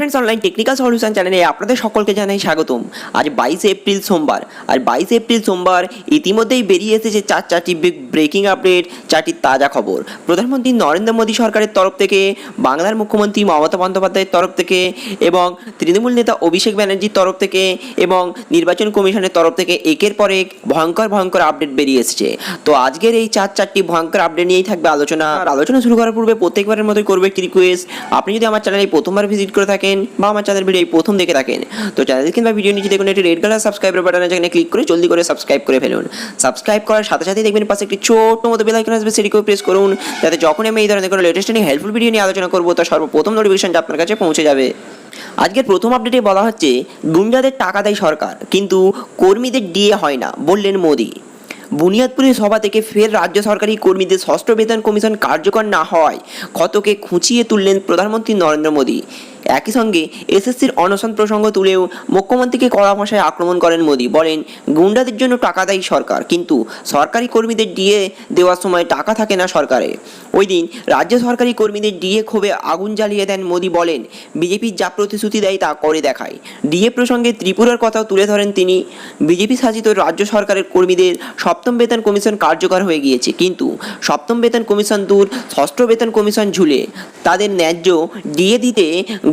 Friends online technical solution চ্যানেলে আপনাদের সকলকে জানাই স্বাগতম। আজ বাইশে এপ্রিল সোমবার। আর বাইশে এপ্রিল সোমবার ইতিমধ্যেই বেরিয়ে এসেছে চার চারটি ব্রেকিং আপডেট চারটি তাজা খবর। প্রধানমন্ত্রী নরেন্দ্র মোদী সরকারের তরফ থেকে, বাংলার মুখ্যমন্ত্রী মমতা বন্দ্যোপাধ্যায়ের তরফ থেকে এবং তৃণমূল নেতা অভিষেক ব্যানার্জির তরফ থেকে এবং নির্বাচন কমিশনের তরফ থেকে একের পর এক ভয়ঙ্কর ভয়ঙ্কর আপডেট বেরিয়ে এসেছে। তো আজকের এই চার চারটি ভয়ঙ্কর আপডেট নিয়েই থাকবে আলোচনা। আর আলোচনা শুরু করার পূর্বে প্রত্যেকবারের মতোই করবে একটি রিকোয়েস্ট আপনি যদি আমার চ্যানেলে প্রথমবার ভিজিট করে থাকেন বা আমার চ্যানেল ভিডিও এই প্রথম দেখে থাকেন, তো চ্যানেল কিংবা ভিডিও নিচে দেখুন একটি রেড কালার সাবস্ক্রাইবার বাটন আছে এখানে ক্লিক করে জলদি করে সাবস্ক্রাইব করে ফেলুন। সাবস্ক্রাইব করার সাথে সাথেই দেখবেন পাশে একটি ছোট মতো বেল আইকন আসবে, সেটিকেও প্রেস করুন, যাতে যখন আমি এই ধরনের কোনো লেটেস্ট নিয়ে হেল্পফুল ভিডিও নিয়ে আলোচনা করব, তো সর্বপ্রথম নোটিফিকেশনটা আপনার কাছে পৌঁছে যাবে। আজকের প্রথম আপডেটে বলা হচ্ছে গুন্ডাদের টাকা দেয় সরকার, কিন্তু কর্মীদের ডিএ হয় না, বললেন মোদি। বুনিয়াদপুরের সভা থেকে ফের রাজ্য সরকারি কর্মীদের ষষ্ঠ বেতন কমিশন কার্যকর না হওয়ায় ক্ষতকে খুঁচিয়ে তুললেন প্রধানমন্ত্রী নরেন্দ্র মোদী। একই সঙ্গে এসএসসির অনশন প্রসঙ্গ তুলেও মুখ্যমন্ত্রীকে কড়া ভাষায় আক্রমণ করেন মোদী। বলেন, গুন্ডাদের জন্য টাকা দেয় সরকার, কিন্তু সরকারি কর্মীদের ডিএ দেওয়ার সময় টাকা থাকে না সরকারে। ওই দিন রাজ্য সরকারি কর্মীদের ডিএ ক্ষোভে আগুন জ্বালিয়ে দেন মোদী বলেন, বিজেপির যা প্রতিশ্রুতি দেয় তা করে দেখায়। ডিএ প্রসঙ্গে ত্রিপুরার কথাও তুলে ধরেন তিনি, বিজেপি শাসিত রাজ্য সরকারের কর্মীদের সপ্তম বেতন কমিশন কার্যকর হয়ে গিয়েছে, কিন্তু সপ্তম বেতন কমিশন দূর, ষষ্ঠ বেতন কমিশন ঝুলে। তাদের ন্যায্য ডিএ দিতে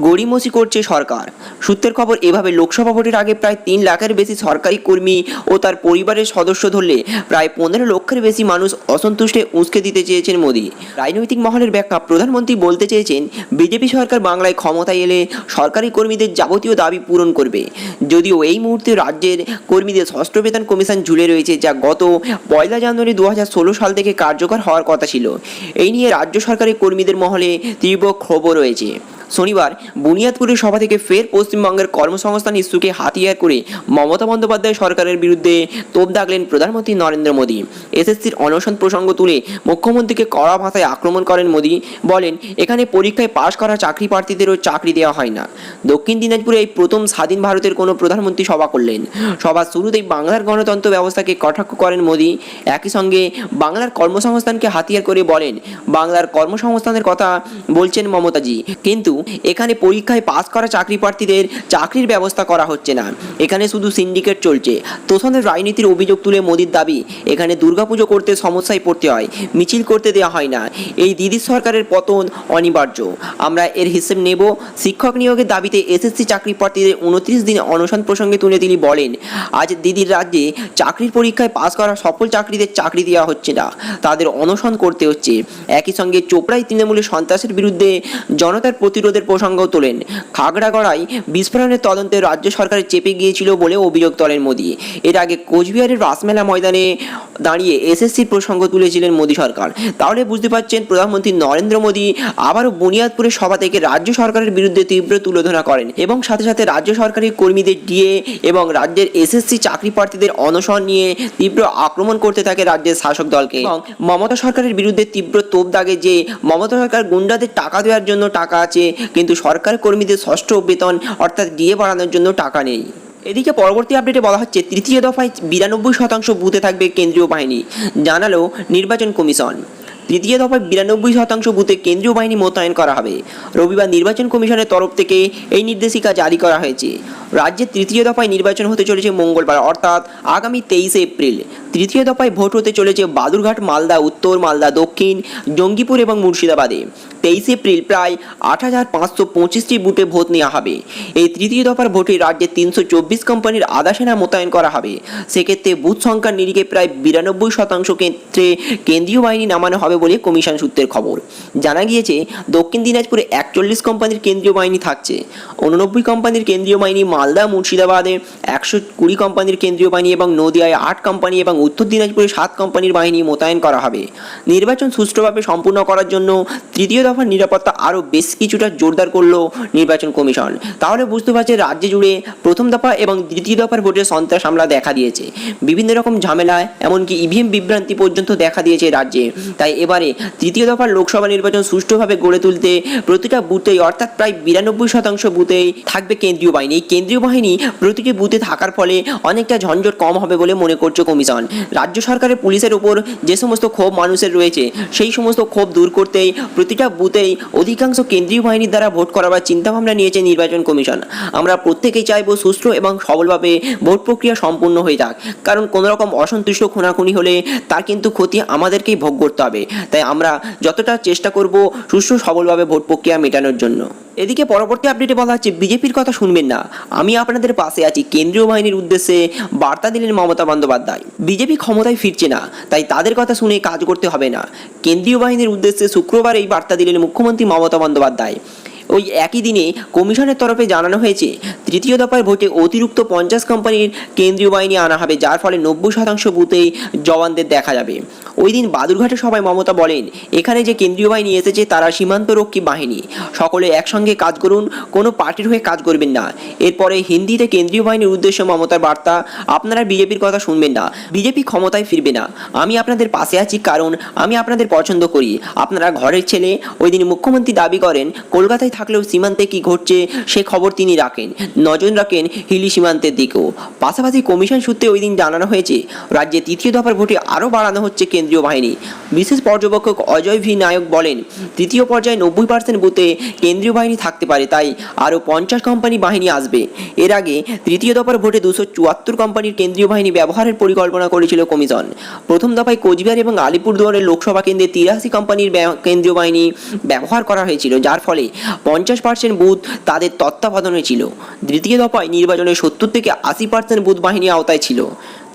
গড়িমসি করছে সরকার। সূত্রের খবর, এভাবে লোকসভা ভোটের আগে প্রায় তিন লাখের বেশি সরকারি কর্মী ও তার পরিবারের সদস্য ধরলে প্রায় পনেরো লক্ষের বেশি মানুষ অসন্তুষ্টে উস্কে দিতে চেয়েছেন মোদী। রাজনৈতিক মহলের ব্যাখ্যা, প্রধানমন্ত্রী বলতে চেয়েছেন, বিজেপি সরকার বাংলায় ক্ষমতায় এলে সরকারি কর্মীদের যাবতীয় দাবি পূরণ করবে। যদিও এই মুহূর্তে রাজ্যের কর্মীদের ষষ্ঠ বেতন কমিশন ঝুলে রয়েছে, যা গত পয়লা জানুয়ারি দু হাজার ষোলো সাল থেকে কার্যকর হওয়ার কথা ছিল। এই নিয়ে রাজ্য সরকারি কর্মীদের মহলে তীব্র ক্ষোভ রয়েছে। শনিবার বুনিয়াদপুরের সভা থেকে ফের পশ্চিমবঙ্গের কর্মসংস্থান ইস্যুকে হাতিয়ার করে মমতা বন্দ্যোপাধ্যায় সরকারের বিরুদ্ধে তোপ দাগলেন প্রধানমন্ত্রী নরেন্দ্র মোদী। এসএসসির অনশন প্রসঙ্গ তুলে মুখ্যমন্ত্রীকে কড়া ভাষায় আক্রমণ করেন মোদী। বলেন, এখানে পরীক্ষায় পাশ করা চাকরি প্রার্থীদেরও চাকরি দেওয়া হয় না। দক্ষিণ দিনাজপুরে এই প্রথম স্বাধীন ভারতের কোনো প্রধানমন্ত্রী সভা করলেন। সভার শুরুতেই বাংলার গণতন্ত্র ব্যবস্থাকে কটাক্ষ করেন মোদী। একই সঙ্গে বাংলার কর্মসংস্থানকে হাতিয়ার করে বলেন, বাংলার কর্মসংস্থানের কথা বলছেন মমতাজি। কিন্তু এখানে পরীক্ষায় পাস করা চাকরি প্রার্থীদের চাকরির ব্যবস্থা করা হচ্ছে না। এখানে শুধু সিন্ডিকেট চলছে। তোষণের রাজনীতির অভিযোগ তুলে মোদির দাবি, এখানে দুর্গাপুজো করতে সমস্যায় পড়তে হয়, মিছিল করতে দেওয়া হয় না। এই দিদির সরকারের পতন অনিবার্য। আমরা এর হিসেব নেব। শিক্ষক নিয়োগের দাবিতে এসএসসি চাকরি প্রার্থীদের উনত্রিশ দিনে অনশন প্রসঙ্গে তুলে তিনি বলেন, আজ দিদির রাজ্যে চাকরির পরীক্ষায় পাস করা সফল চাকরিদের চাকরি দেওয়া হচ্ছে না। তাদের অনশন করতে হচ্ছে। একই সঙ্গে চোপড়ায় তৃণমূলের সন্ত্রাসের বিরুদ্ধে জনতার প্রতিরোধের প্রসঙ্গ তোলেন। খাগড়াগড়ায় বিস্ফোরণের তদন্তে রাজ্য সরকার চেপে গিয়েছিল বলে অভিযোগ তোলেন মোদী। এর আগে কোচবিহারের রাসমেলা ময়দানে দাঁড়িয়ে এসএসসির প্রসঙ্গ তুলেছিলেন মোদী সরকার। তাহলে বুঝতে পারছেন, প্রধানমন্ত্রী নরেন্দ্র মোদী আবারও বুনিয়াদপুরের সভা থেকে রাজ্য সরকারের বিরুদ্ধে তীব্র তুলোধনা করেন এবং সাথে সাথে রাজ্য সরকারি কর্মীদের ডিএ এবং রাজ্যের এসএসসি চাকরি প্রার্থীদের অনশন নিয়ে তীব্র আক্রমণ করতে থাকে রাজ্যের শাসক দলকে। এবং মমতা সরকারের বিরুদ্ধে তীব্র তোপ দাগে যে মমতা সরকার গুন্ডাদের টাকা দেওয়ার জন্য টাকা আছে কিন্তু সরকার কর্মীদের ষষ্ঠ বেতন অর্থাৎ ডিএ বাড়ানোর জন্য টাকা নেই। এদিকে পরবর্তী আপডেটে বলা হচ্ছে, তৃতীয় দফায় বিরানব্বই শতাংশ বুথে থাকবে কেন্দ্রীয় বাহিনী, জানালো নির্বাচন কমিশন। তৃতীয় দফায় বিরানব্বই শতাংশ বুথে কেন্দ্রীয় বাহিনী মোতায়েন করা হবে। রবিবার নির্বাচন কমিশনের তরফ থেকে এই নির্দেশিকা জারি করা হয়েছে। রাজ্যের তৃতীয় দফায় নির্বাচন হতে চলেছে মঙ্গলবার, অর্থাৎ আগামী তেইশে এপ্রিল। তৃতীয় দফায় ভোট হতে চলেছে বাদুরঘাট, মালদা, উত্তর, মালদা, দক্ষিণ, জঙ্গিপুর এবং মুর্শিদাবাদে। তেইশে এপ্রিল প্রায় আট হাজার পাঁচশো পঁচিশটি বুথে ভোট নেওয়া হবে। এই তৃতীয় দফার ভোটে রাজ্যে তিনশো চব্বিশ কোম্পানির আধা সেনা মোতায়েন করা হবে। সেক্ষেত্রে বুথ সংখ্যার নিরিখে প্রায় বিরানব্বই শতাংশ ক্ষেত্রে কেন্দ্রীয় বাহিনী নামানো হবে বলে কমিশন সূত্রের খবর। জানা গিয়েছে, দক্ষিণ দিনাজপুরে একচল্লিশ কোম্পানির কেন্দ্রীয় বাহিনী থাকছে। উননব্বই কোম্পানির কেন্দ্রীয় বাহিনী মালদা, মুর্শিদাবাদে একশো কুড়ি কোম্পানির কেন্দ্রীয় বাহিনী এবং নদিয়ায় আট কোম্পানি এবং উত্তর দিনাজপুরে সাত কোম্পানির বাহিনী মোতায়েন করা হবে। নির্বাচন সুষ্ঠুভাবে সম্পূর্ণ করার জন্য তৃতীয় দফার নিরাপত্তা আরও বেশ কিছুটা জোরদার করল নির্বাচন কমিশন। তাহলে বুঝতে পারছে রাজ্য জুড়ে প্রথম দফা এবং দ্বিতীয় দফার ভোটের সন্ত্রাস হামলা দেখা দিয়েছে। বিভিন্ন রকম ঝামেলা এমনকি ইভিএম বিভ্রান্তি পর্যন্ত দেখা দিয়েছে রাজ্যে। তাই এবারে তৃতীয় দফার লোকসভা নির্বাচন সুষ্ঠুভাবে গড়ে তুলতে প্রতিটা বুথেই, অর্থাৎ প্রায় বিরানব্বই শতাংশ বুথেই থাকবে কেন্দ্রীয় বাহিনী। কেন্দ্রীয় বাহিনী প্রতিটি বুথে থাকার ফলে অনেকটা ঝঞ্ঝট কম হবে বলে মনে করছে কমিশন। রাজ্য সরকারের পুলিশের উপর যে সমস্ত ক্ষোভ মানুষের রয়েছে, সেই সমস্ত ক্ষোভ দূর করতেই প্রতিটা বুথেই অধিকাংশ কেন্দ্রীয় বাহিনীর দ্বারা ভোট করাবার চিন্তাভাবনা নিয়েছে নির্বাচন কমিশন। আমরা প্রত্যেকেই চাইব সুষ্ঠু এবং সবলভাবে ভোট প্রক্রিয়া সম্পূর্ণ হয়ে যাক। কারণ কোনো রকম অসন্তুষ্ট খুনাখুনি হলে তার কিন্তু ক্ষতি আমাদেরকেই ভোগ করতে হবে। তাই আমরা যতটা চেষ্টা করব সুষ্ঠু সবলভাবে ভোট প্রক্রিয়া মেটানোর জন্য। এদিকে পরবর্তী আপডেটে বলা হচ্ছে, বিজেপির কথা শুনবেন না। আমি আপনাদের পাশে আছি কেন্দ্রীয় বাহিনীর উদ্দেশ্যে বার্তা দিলেন মমতা বন্দ্যোপাধ্যায়। বিজেপি ক্ষমতায় ফিরছে না, তাই তাদের কথা শুনে কাজ করতে হবে না। কেন্দ্রীয় বাহিনীর উদ্দেশ্যে শুক্রবার এই বার্তা দিলেন মুখ্যমন্ত্রী মমতা বন্দ্যোপাধ্যায়। ওই একই দিনে কমিশনের তরফে জানানো হয়েছে, তৃতীয় দফার ভোটে অতিরিক্ত পঞ্চাশ কোম্পানির কেন্দ্রীয় বাহিনী আনা হবে, যার ফলে নব্বই শতাংশ বুথেই জওয়ানদের দেখা যাবে। ওই দিন বাদুরঘাটে সভায় মমতা বলেন, এখানে যে কেন্দ্রীয় বাহিনী এসেছে, তারা সীমান্তরক্ষী বাহিনী। সকলে একসঙ্গে কাজ করুন, কোনো পার্টির হয়ে কাজ করবেন না। এরপরে হিন্দিতে কেন্দ্রীয় বাহিনীর উদ্দেশ্যে মমতার বার্তা, আপনারা বিজেপির কথা শুনবেন না, বিজেপি ক্ষমতায় ফিরবে না। আমি আপনাদের পাশে আছি, কারণ আমি আপনাদের পছন্দ করি। আপনারা ঘরের ছেলে। ওই দিন মুখ্যমন্ত্রী দাবি করেন, কলকাতায় থাকলেও সীমান্তে কি ঘটছে সে খবর তিনি রাখেন। নজর রাখেন হিলি সীমান্তের দিকেও। পাশাপাশি কমিশন সূত্রে ওই দিন জানানো হয়েছে, রাজ্যে তৃতীয় দফার ভোটে আরও বাড়ানো হচ্ছে কেন্দ্রীয় বাহিনী। বিশেষ পর্যবেক্ষক অজয় ভি নায়ক বলেন, তৃতীয় পর্যায়ে নব্বই পার্সেন্ট বুথে কেন্দ্রীয় বাহিনী থাকতে পারে, তাই আরও পঞ্চাশ কোম্পানি বাহিনী আসবে। এর আগে তৃতীয় দফার ভোটে দুশো চুয়াত্তর কোম্পানির কেন্দ্রীয় বাহিনী ব্যবহারের পরিকল্পনা করেছিল কমিশন। প্রথম দফায় কোচবিহার এবং আলিপুরদুয়ারের লোকসভা কেন্দ্রে তিরাশি কোম্পানির কেন্দ্রীয় বাহিনী ব্যবহার করা হয়েছিল, যার ফলে পঞ্চাশ পার্সেন্ট বুথ তাদের তত্ত্বাবধানে ছিল। দ্বিতীয় দফায় নির্বাচনে সত্তর থেকে আশি পার্সেন্ট বুথ বাহিনী আওতায় ছিল।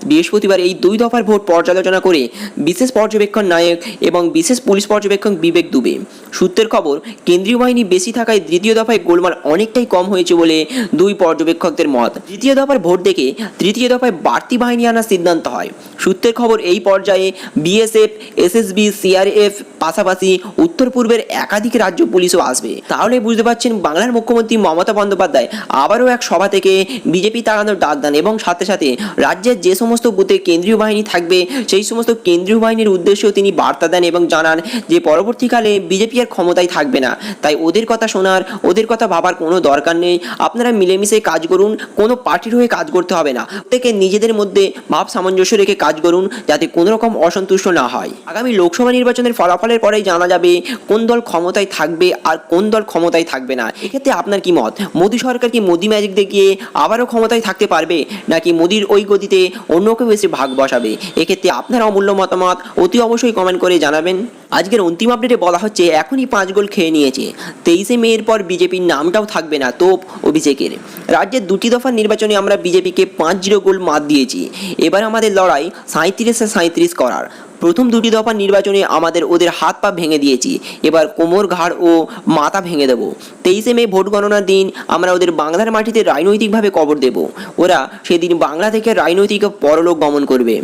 বৃহস্পতিবার এই দুই দফার ভোট পর্যালোচনা করে বিশেষ পর্যবেক্ষণ নায়ক এবং বিশেষ পুলিশ পর্যবেক্ষক বিবেক দুবে। সূত্রের খবর, কেন্দ্রীয় বাহিনী বেশি থাকায় দ্বিতীয় দফায় গোলমাল অনেকটাই কম হয়েছে বলে দুই পর্যবেক্ষকদের মত। তৃতীয় দফার ভোট দেখে তৃতীয় দফায় বাড়তি বাহিনী আনার সিদ্ধান্ত হয়। সূত্রের খবর, এই পর্যায়ে বিএসএফ, এসএসবি, সিআরএফ পাশাপাশি উত্তর পূর্বের একাধিক রাজ্য পুলিশও আসবে। তাহলে বুঝতে পারছেন বাংলার মুখ্যমন্ত্রী মমতা বন্দ্যোপাধ্যায় আবারও এক সভা থেকে বিজেপি তাড়ানোর ডাক দেন এবং সাথে সাথে রাজ্যের যে সমস্ত বুথে কেন্দ্রীয় বাহিনী থাকবে। সেই সমস্ত কেন্দ্রীয় বাহিনীর উদ্দেশ্যেও তিনি বার্তা দেন এবং জানান যে, পরবর্তীকালে বিজেপি আর ক্ষমতায় থাকবে না। তাই ওদের কথা শোনার, ওদের কথা ভাবার কোনো দরকার নেই। আপনারা মিলেমিশে কাজ করুন, কোনো পার্টির হয়ে কাজ করতে হবে না। প্রত্যেকে নিজেদের মধ্যে ভাব সামঞ্জস্য রেখে কাজ করুন, যাতে কোনো রকম অসন্তুষ্ট না হয়। আগামী লোকসভা নির্বাচনের ফলাফলের পরেই জানা যাবে কোন দল ক্ষমতায় থাকবে আর কোন দল ক্ষমতায় থাকবে না। এক্ষেত্রে আপনার কি মত? মোদী সরকার কি মোদী ম্যাজিক দেখিয়ে আবারও ক্ষমতায় থাকতে পারবে? নাকি মোদীর ওই গতিতে অন্য কেউ এসে ভাগ বসাবে। এক্ষেত্রে আপনার অমূল্য মতামত অতি অবশ্যই কমেন্ট করে জানাবেন। আজকের অন্তিম আপডেটে বলা হচ্ছে, এখনই পাঁচ গোল খেয়ে নিয়েছে। তেইশে মেয়ের পর বিজেপির নামটাও থাকবে না, তোপ অভিষেকের। রাজ্যের দুটি দফার নির্বাচনে আমরা বিজেপিকে পাঁচ জিরো গোল মাত দিয়েছি। এবার আমাদের লড়াই সাঁত্রিশে সাঁত্রিশ করার। প্রথম দুটি দফা নির্বাচনে আমাদের ওদের হাত পা ভেঙে দিয়েছি। এবার কোমর, ঘাড় ও মাথা ভেঙে দেবো। তেইশে মে ভোট গণনার দিন আমরা ওদের বাংলার মাটিতে রাজনৈতিকভাবে কবর দেব। ওরা সেদিন বাংলা থেকে রাজনৈতিক পরলোক গমন করবে।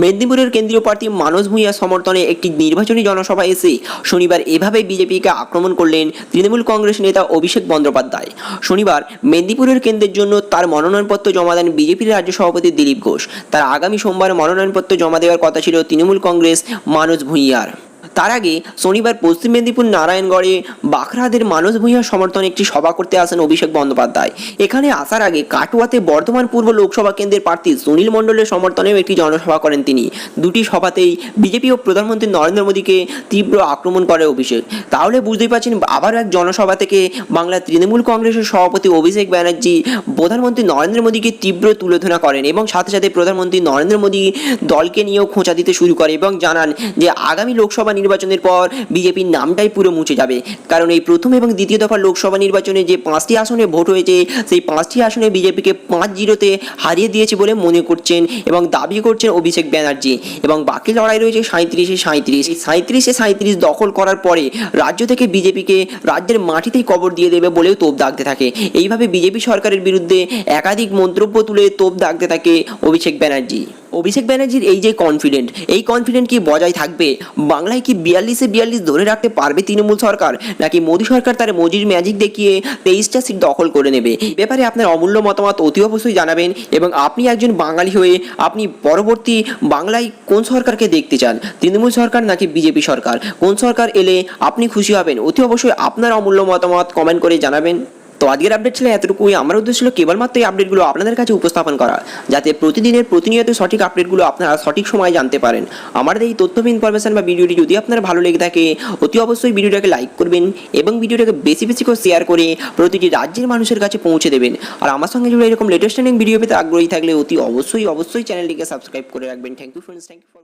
মেদিনীপুরের কেন্দ্রীয় প্রার্থী মানস ভূঁইয়ার সমর্থনে একটি নির্বাচনী জনসভায় এসে শনিবার এভাবে বিজেপিকে আক্রমণ করলেন তৃণমূল কংগ্রেস নেতা অভিষেক বন্দ্যোপাধ্যায়। শনিবার মেদিনীপুরের কেন্দ্রের জন্য তার মনোনয়নপত্র জমা দেন বিজেপির রাজ্য সভাপতি দিলীপ ঘোষ। তার আগামী সোমবার মনোনয়নপত্র জমা দেওয়ার কথা ছিল তৃণমূল কংগ্রেস মানস ভূঁইয়ার। তার আগে শনিবার পশ্চিম মেদিনীপুর নারায়ণগড়ে বাখরাদের মানস ভূঁইয়ার সমর্থনে একটি সভা করতে আসেন অভিষেক বন্দ্যোপাধ্যায়। এখানে আসার আগে কাটুয়াতে বর্ধমান পূর্ব লোকসভা কেন্দ্রের প্রার্থী সুনীল মণ্ডলের সমর্থনেও একটি জনসভা করেন তিনি। দুটি সভাতেই বিজেপি ও প্রধানমন্ত্রী নরেন্দ্র মোদীকে তীব্র আক্রমণ করে অভিষেক। তাহলে বুঝতেই পারছেন আবারও এক জনসভা থেকে বাংলার তৃণমূল কংগ্রেসের সভাপতি অভিষেক ব্যানার্জি প্রধানমন্ত্রী নরেন্দ্র মোদীকে তীব্র তুলোধনা করেন এবং সাথে সাথে প্রধানমন্ত্রী নরেন্দ্র মোদী দলকে নিয়েও খোঁচা দিতে শুরু করে এবং জানান যে আগামী লোকসভা নির্বাচনের পর বিজেপির নামটাই পুরো মুছে যাবে। কারণ এই প্রথম এবং দ্বিতীয় দফা লোকসভা নির্বাচনে যে পাঁচটি আসনে ভোট হয়েছে, সেই পাঁচটি আসনে বিজেপিকে পাঁচ জিরোতে হারিয়ে দিয়েছে বলে মনে করছেন এবং দাবি করছেন অভিষেক ব্যানার্জি। এবং বাকি লড়াই রয়েছে সাঁত্রিশে সাঁত্রিশ সাঁত্রিশে সাঁত্রিশ দখল করার পরে রাজ্য থেকে বিজেপিকে রাজ্যের মাটিতেই কবর দিয়ে দেবে বলেও তোপ দাগতে থাকে। এইভাবে বিজেপি সরকারের বিরুদ্ধে একাধিক মন্তব্য তুলে তোপ দাগতে থাকে অভিষেক ব্যানার্জি। অভিষেক ব্যানার্জির এই যে কনফিডেন্ট এই কনফিডেন্ট কি বজায় থাকবে? বাংলায় কি বিয়াল্লিশে বিয়াল্লিশ ধরে রাখতে পারবে তৃণমূল সরকার? নাকি মোদী সরকার তার মোদির ম্যাজিক দেখিয়ে তেইশটা সিট দখল করে নেবে? ব্যাপারে আপনার অমূল্য মতামত অতি অবশ্যই জানাবেন এবং আপনি একজন বাঙালি হয়ে আপনি পরবর্তী বাংলায় কোন সরকারকে দেখতে চান? তৃণমূল সরকার নাকি বিজেপি সরকার? কোন সরকার এলে আপনি খুশি হবেন? অতি অবশ্যই আপনার অমূল্য মতামত কমেন্ট করে জানাবেন। তো আজকের আপডেট ছিল এতটুকুই। আমার উদ্দেশ্য ছিল কেবলমাত্র এই আপডেটগুলো আপনাদের কাছে উপস্থাপন করা, যাতে প্রতিদিনের প্রতিনিয়ত সঠিক আপডেটগুলো আপনারা সঠিক সময়ে জানতে পারেন। আমাদের এই তথ্য ইনফরমেশন বা ভিডিওটি যদি আপনার ভালো লেগে থাকে, অতি অবশ্যই ভিডিওটাকে লাইক করবেন এবং ভিডিওটাকে বেশি বেশি করে শেয়ার করে প্রতিটি রাজ্যের মানুষের কাছে পৌঁছে দেবেন। আর আমার সঙ্গে জুড়ে এরকম লেটেস্ট ভিডিও পেতে আগ্রহী থাকলে অতি অবশ্যই অবশ্যই চ্যানেলটিকে সাবস্ক্রাইব করে রাখবেন। Thank you friends thank you for